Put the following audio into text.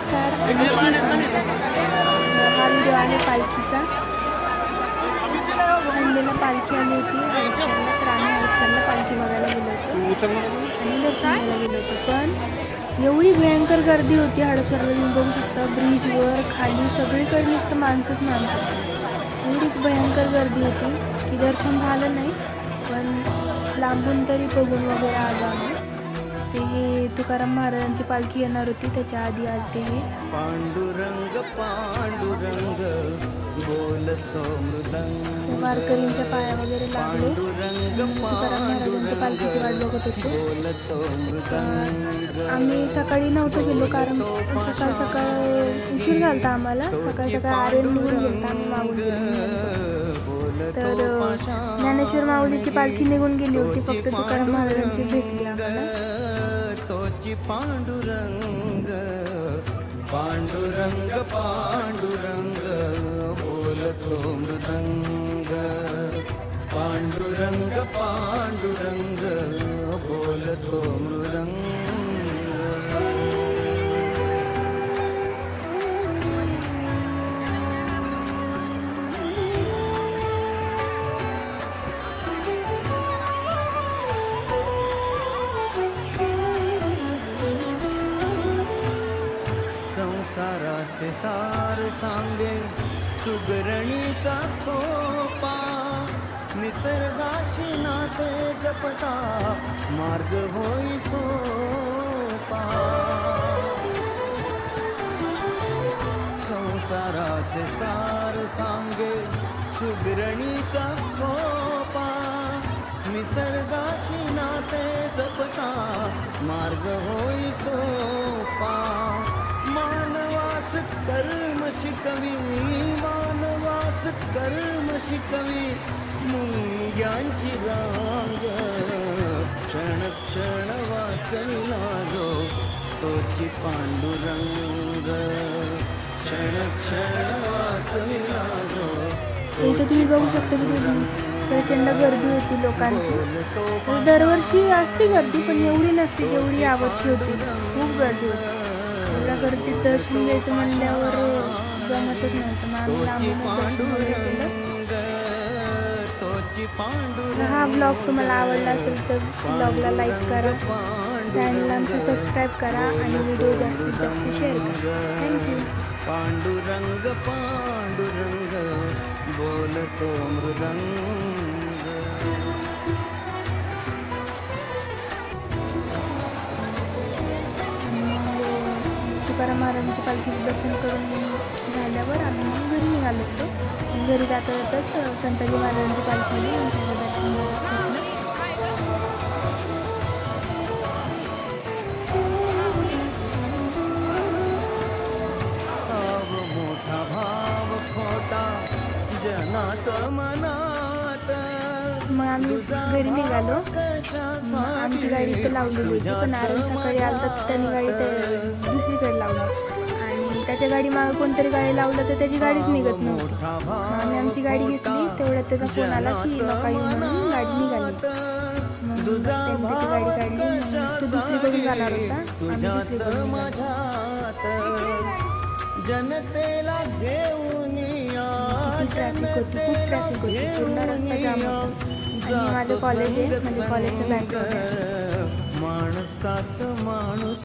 श्रीफळ हा व्हिडिओ आहे पालखीचा. संडेला पालखी आली होती हरिश्चंद्रला तर आम्ही हरिश्चंद्रला पालखी बघायला गेलो होतो. आणि दर्शनाला गेलो होतो. पण एवढी भयंकर गर्दी होती हडसरला तुम्ही बघू शकता. ब्रिजवर खाली सगळीकडे नुसतं माणसंच माणसं. एवढी भयंकर गर्दी होती की दर्शन झालं नाही. पण लांबून तरी बघून वगैरे आलो आम्ही. ते हे तुकाराम महाराजांची पालखी येणार होती त्याच्या आधी आज ते हे. पांडुरंग पांडुरंग ते वारकरींच्या पाया वगैरे लागले. तुकाराम महाराजांच्या पालखीची वाट बघत होतो. आम्ही सकाळी नव्हतो गेलो कारण सकाळ सकाळ उशीर झालता आम्हाला. सकाळ सकाळ आर्यन निघून गेलता आम्ही मागून गेलो तर ज्ञानेश्वर माऊलीची पालखी निघून गेली होती. फक्त तुकाराम महाराजांची भेटली आम्हाला. तोची पांडुरंग पांडुरंग पांडुरंग बोलतो मृदंग पांडुरंग पांडुरंग संसाराचे सार सांगे सुगरणीचा खोपा निसर्गाची नाते जपता मार्ग होई सोपा. संसाराचे सार सांगे सुगरणीचा खोपा निसर्गाची नाते जपता मार्ग होई सोपा कर्म शिकवी मानवास कर्म शिकवी मुंग्यांची रांग. क्षण क्षण वाचविला जो तोची पांडुरंग. क्षण क्षण वाचविला जो इथे तुम्ही बघू शकता की प्रचंड गर्दी होती लोकांची. दरवर्षी असते गर्दी पण एवढी नसते जेवढी यावर्षी होती. खूप गर्दी होती. एवढ्या गर्दीत दर्शन घ्यायचं म्हणल्यावर जमतच नव्हतं मग आम्ही लांबूनच दर्शन वगैरे केलं तोची पांडुरंग तर हा ब्लॉग तुम्हाला आवडला असेल तर ब्लॉगला लाईक करा चॅनलला आमचं सबस्क्राईब करा आणि व्हिडिओ जास्तीत जास्त शेअर करा. थँक्यू पांडुरंग पांडुरंग बोलतो मृदंग. मग तुकाराम महाराजांची पालखीचं दर्शन करून झाल्यावर आम्ही मग घरी निघालो होतो. घरी जाता जाताच संताजी महाराजांची पालखी दर्शन मग आम्ही घरी निघालो. आमची गाडी इथं लावलेली होती पण आरण सकाळी आलं तर त्यांनी गाडी त्या दुसरीकडे लावली. त्याच्या गाडी मागे कोणतरी गाडी लावलं तर त्याची गाडीच निघत नव्हती. आम्ही आमची गाडी घेतली. तेवढ्यात त्याचा फोन आला की नका येऊ म्हणून गाडी निघाली. मग त्यांनी त्याची गाडी काढली. मग तो दुसरीकडून जाणार होता. आम्ही दुसरीकडून निघालो. माझ्यात जनतेला घेऊन किती ट्रॅफिक होती खूप ट्रॅफिक होती. पूर्ण रस्ता जाम होता. आणि माझं कॉलेज आहे. म्हणजे कॉलेजचं बँक माणसात माणूस